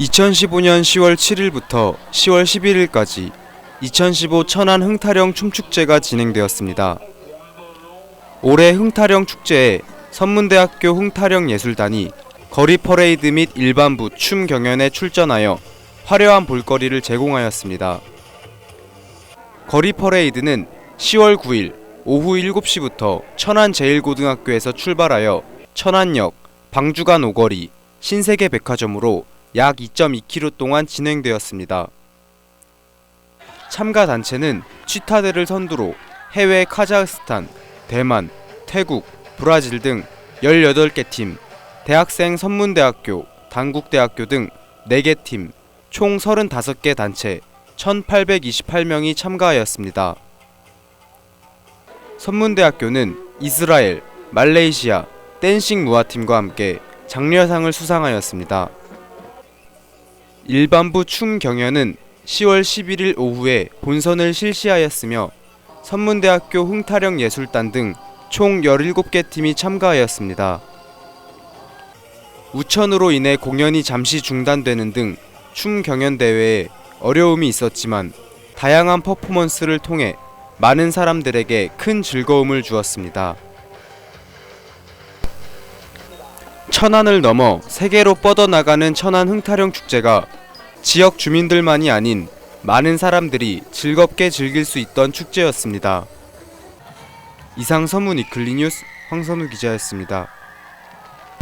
2015년 10월 7일부터 10월 11일까지 2015 천안 흥타령 춤축제가 진행되었습니다. 올해 흥타령 축제에 선문대학교 흥타령 예술단이 거리 퍼레이드 및 일반부 춤 경연에 출전하여 화려한 볼거리를 제공하였습니다. 거리 퍼레이드는 10월 9일 오후 7시부터 천안 제1고등학교에서 출발하여 천안역, 방주간 오거리, 신세계 백화점으로 약 2.2km 동안 진행되었습니다. 참가 단체는 취타대를 선두로 해외 카자흐스탄, 대만, 태국, 브라질 등 18개 팀, 대학생 선문대학교, 단국대학교 등 4개 팀, 총 35개 단체 1828명이 참가하였습니다. 선문대학교는 이스라엘, 말레이시아, 댄싱 무아팀과 함께 장려상을 수상하였습니다. 일반부 춤 경연은 10월 11일 오후에 본선을 실시하였으며 선문대학교 흥타령 예술단 등 총 17개 팀이 참가하였습니다. 우천으로 인해 공연이 잠시 중단되는 등 춤 경연 대회에 어려움이 있었지만 다양한 퍼포먼스를 통해 많은 사람들에게 큰 즐거움을 주었습니다. 천안을 넘어 세계로 뻗어나가는 천안 흥타령 축제가 지역 주민들만이 아닌 많은 사람들이 즐겁게 즐길 수 있던 축제였습니다. 이상 서문 이클리 뉴스 황선우 기자였습니다.